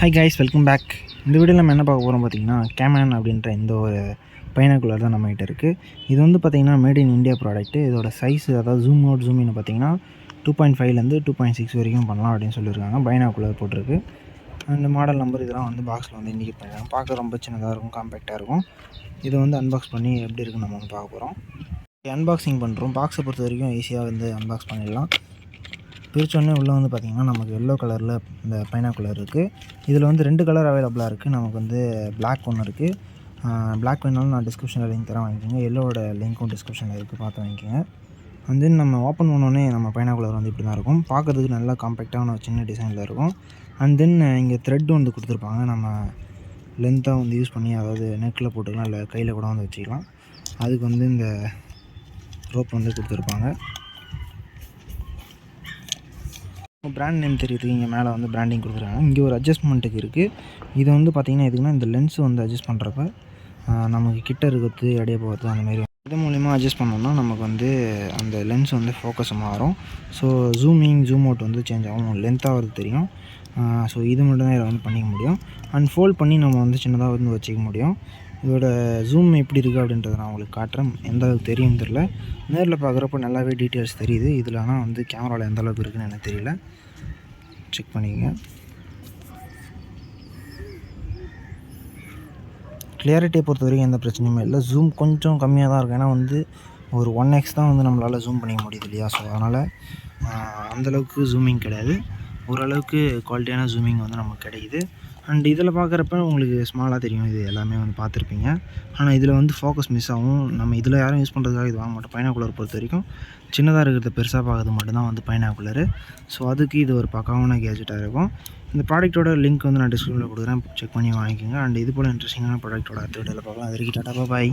Hi guys welcome back இந்த வீடியோவில் நம்ம என்ன பார்க்க போகிறோம் பார்த்தீங்கன்னா கேமன் அப்படின்ற இந்த ஒரு பைனாக்குலர் தான் நம்மகிட்ட இருக்குது இது வந்து பார்த்தீங்கன்னா மேட் இன் இந்தியா ப்ராடக்ட்டு இதோட சைஸ் அதாவது ஜூம் அவுட் ஜூம் இன் பார்த்தீங்கன்னா டூ பாயிண்ட் ஃபைவ்லேருந்து டூ பாயிண்ட் சிக்ஸ் வரைக்கும் பண்ணலாம் அப்படின்னு சொல்லியிருக்காங்க. பைனாக்குலர் போட்டிருக்கு. அந்த மாடல் நம்பர் இதெல்லாம் வந்து பாக்ஸில் வந்து இண்டிகேட் பண்ணிருக்காங்க பார்க்க ரொம்ப சின்னதாக இருக்கும் காம்பேக்டாக இருக்கும். இதை வந்து அன்பாக்ஸ் பண்ணி எப்படி இருக்குன்னு நம்ம வந்து பார்க்க போகிறோம் அன்பாக்சிங் பண்ணுறோம் பாக்ஸை பொறுத்த வரைக்கும் ஈஸியாக வந்து அன்பாக்ஸ் பண்ணிடலாம். பிரித்தோடனே உள்ளே வந்து பார்த்திங்கன்னா நமக்கு எல்லோ கலரில் இந்த பைனாக்குலர் இருக்குது இதில் வந்து ரெண்டு கலர் அவைலபிளாக இருக்குது நமக்கு வந்து பிளாக் ஒன்று இருக்குது பிளாக் வேணாலும் நான் டிஸ்கிரிப்ஷனில் லிங்க் தரேன் வாங்கிக்கோங்க. எல்லோட லிங்க்கும் டிஸ்கிரிப்ஷனில் இருக்குது பார்த்து வாங்கிக்கோங்க. அண்ட் தென் நம்ம ஓப்பன் பண்ணோன்னே நம்ம பைனாக்குலர் வந்து இப்படி தான் இருக்கும். பார்க்குறதுக்கு நல்லா காம்பேக்டான ஒரு சின்ன டிசைனில் இருக்கும். அண்ட் தென் இங்கே த்ரெட் வந்து கொடுத்துருப்பாங்க. நம்ம லென்த்தாக வந்து யூஸ் பண்ணி அதாவது நெக்கில் போட்டுக்கலாம் இல்லை கையில் கூட வந்து வச்சுக்கலாம். அதுக்கு வந்து இந்த ரோப் வந்து கொடுத்துருப்பாங்க. பிராண்ட் நேம் தெரியுது இங்கே மேலே வந்து பிராண்டிங் கொடுத்துருக்காங்க இங்கே ஒரு அட்ஜஸ்ட்மெண்ட்டுக்கு இருக்குது இது வந்து பார்த்திங்கன்னா எதுக்குன்னா இந்த லென்ஸ் வந்து அட்ஜஸ்ட் பண்ணுறப்ப நமக்கு கிட்ட இருக்கிறது இடையே போகிறது அந்த மாதிரி இது மூலிமா அட்ஜஸ்ட் பண்ணோம்னா நமக்கு வந்து அந்த லென்ஸ் வந்து ஃபோக்கஸ் மாறும். ஸோ ஜூமிங் ஜூம் அவுட் வந்து சேஞ்ச் ஆகும். லென்த்தாக வருது தெரியும். ஸோ இது மட்டும் தான் இதில் வந்து பண்ணிக்க முடியும். அண்ட் ஃபோல்ட் பண்ணி நம்ம வந்து சின்னதாக வந்து வச்சுக்க முடியும். இதோட ஜூம் எப்படி இருக்குது அப்படின்றத நான் உங்களுக்கு காட்டுறேன். எந்த அளவுக்கு தெரியும் தெரில நேரில் பார்க்குறப்ப நல்லாவே டீட்டெயில்ஸ் தெரியுது. இதில் ஆனால் வந்து கேமராவில் எந்த அளவுக்கு இருக்குன்னு எனக்கு தெரியல. செக் பண்ணிக்கங்க. கிளியாரிட்டியை பொறுத்த வரைக்கும் எந்த பிரச்சனையுமே இல்லை. ஜூம் கொஞ்சம் கம்மியாக தான் இருக்கும் ஏன்னா வந்து ஒரு ஒன் எக்ஸ் தான் வந்து நம்மளால் ஜூம் பண்ணிக்க முடியுது இல்லையா? ஸோ அதனால் அந்தளவுக்கு ஜூமிங் கிடையாது. ஓரளவுக்கு குவாலிட்டியான ஜூமிங் வந்து நமக்கு கிடைக்குது. அண்ட் இதில் பார்க்குறப்ப உங்களுக்கு ஸ்மாலாக தெரியும். இது எல்லாமே வந்து பார்த்துருப்பீங்க. ஆனால் இதில் வந்து ஃபோக்கஸ் மிஸ் ஆகும். நம்ம இதில் யாரும் யூஸ் பண்ணுறதுக்காக இது வாங்க மாட்டோம். பைனாக்குலர் பொறுத்த வரைக்கும் சின்னதாக இருக்கிறத பெருசாக பார்க்கறது மட்டும்தான் வந்து பைனாக்குலரு ஸோ அதுக்கு இது ஒரு பக்காவான கேஜெட்டாக இருக்கும். இந்த ப்ராடக்ட்டோட லிங்க் வந்து நான் டிஸ்கிரிப்ஷனில் கொடுக்குறேன். செக் பண்ணி வாங்கிக்கோங்க. அண்ட் இது போல் இன்ட்ரெஸ்டிங்கான ப்ராடக்ட்டோட அடுத்த வீடியோவில் பார்க்கலாம். அது வரைக்கும் டாட்டா பாய்